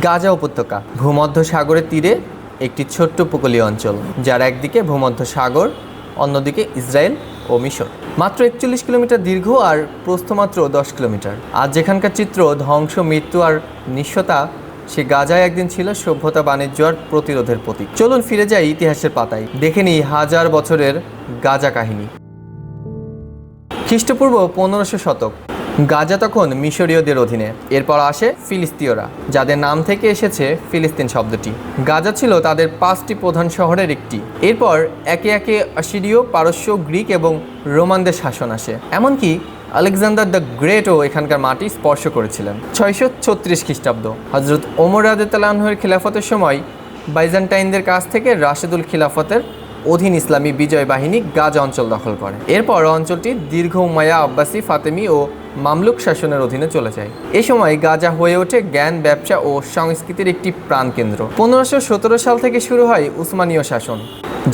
গাজা উপত্যকা, ভূমধ্য সাগরের তীরে একটি ছোট্ট উপকূলীয় অঞ্চল, যার একদিকে ভূমধ্য সাগর, অন্যদিকে ইসরায়েল ও মিশর। মাত্র একচল্লিশ কিলোমিটার দীর্ঘ আর প্রস্থ মাত্র দশ কিলোমিটার। আজ যেখানকার চিত্র ধ্বংস, মৃত্যু আর নিঃস্বতা, সে গাজায় একদিন ছিল সভ্যতা বাণিজ্য আর প্রতিরোধের প্রতীক। চলুন ফিরে যাই ইতিহাসের পাতায়। দেখে নিই হাজার বছরের গাজা কাহিনী। খ্রিস্টপূর্ব পনেরোশো শতক গাজা তখন মিশরীয়দের অধীনে। এরপর আসে ফিলিস্তিয়রা, যাদের নাম থেকে এসেছে ফিলিস্তিন শব্দটি। গাজা ছিল তাদের পাঁচটি প্রধান শহরের একটি। এরপর একে একে অসিরীয় পারস্য, গ্রিক এবং রোমানদের শাসন আসে। এমনকি আলেকজান্ডার দ্য গ্রেটও এখানকার মাটি স্পর্শ করেছিলেন। ছয়শো ছত্রিশ খ্রিস্টাব্দ হজরত ওমর রাজতালাহের খিলাফতের সময় বাইজান্টাইনদের কাছ থেকে রাশেদুল খিলাফতের অধীন ইসলামী বিজয় বাহিনী গাজা অঞ্চল দখল করে। এরপর অঞ্চলটি দীর্ঘ উমায়া আব্বাসি, ফাতেমি ও মামলুক শাসনের অধীনে চলে যায়। এ সময় গাজা হয়ে ওঠে জ্ঞান, ব্যবসা ও সংস্কৃতির একটি প্রাণকেন্দ্র। পনেরোশো সাল থেকে শুরু হয় উসমানীয় শাসন,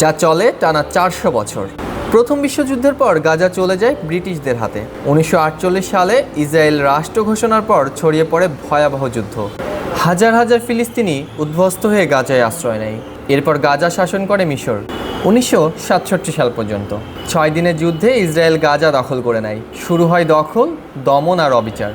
যা চলে টানা চারশো বছর। প্রথম বিশ্বযুদ্ধের পর গাজা চলে যায় ব্রিটিশদের হাতে। উনিশশো আটচল্লিশ সালে ইসরায়েল রাষ্ট্র ঘোষণার পর ছড়িয়ে পড়ে ভয়াবহ যুদ্ধ। হাজার হাজার ফিলিস্তিনি উদ্ধ্বস্ত হয়ে গাজায় আশ্রয় নেয়। এরপর গাজা শাসন করে মিশর। উনিশশো সাতষট্টি সাল পর্যন্ত। ছয় দিনের যুদ্ধে ইসরায়েল গাজা দখল করে নেয়। শুরু হয় দখল, দমন আর অবিচার।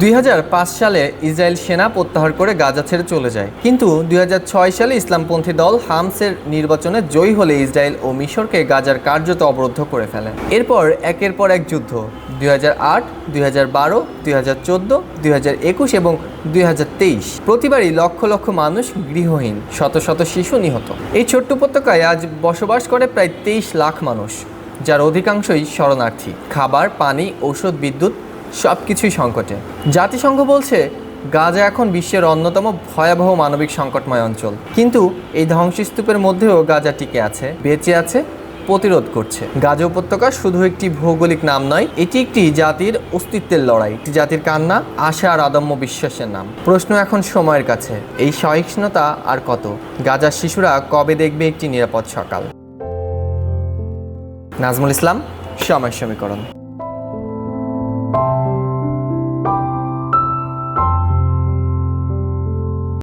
দুই হাজার পাঁচ সালে ইসরায়েল সেনা প্রত্যাহার করে গাজা ছেড়ে চলে যায়। কিন্তু দুই হাজার ছয় সালে ইসলামপন্থী দল হামসের নির্বাচনে জয়ী হলে ইসরায়েল ও মিশরকে গাজার কার্যত অবরুদ্ধ করে ফেলে। এরপর একের পর এক যুদ্ধ। দুই হাজার আট, দুই হাজার বারো, দুই হাজার চোদ্দ, দুই হাজার একুশ এবং দুই হাজার তেইশ। প্রতিবারই লক্ষ লক্ষ মানুষ গৃহহীন, শত শত শিশু নিহত। এই ছোট্ট উপত্যকায় আজ বসবাস করে প্রায় তেইশ লাখ মানুষ, যার অধিকাংশই শরণার্থী। খাবার, পানি, ঔষধ, বিদ্যুৎ সব কিছুই সংকটে। জাতিসংঘ বলছে, গাজা এখন বিশ্বের অন্যতম ভয়াবহ মানবিক সংকটময় অঞ্চল। কিন্তু এই ধ্বংসস্তূপের মধ্যেও গাজা টিকে আছে, বেঁচে আছে প্রতিরোধ করছে। গাজা উপত্যকা শুধু একটি ভৌগোলিক নাম নয়, এটি একটি জাতির অস্তিত্বের লড়াই। একটি জাতির কান্না, আশা আর আদম্য বিশ্বাসের নাম। প্রশ্ন এখন সময়ের কাছে, এই সহিষ্ণুতা আর কত? গাজার শিশুরা কবে দেখবে একটি নিরাপদ সকাল? নাজমুল ইসলাম, সময় সমীকরণ।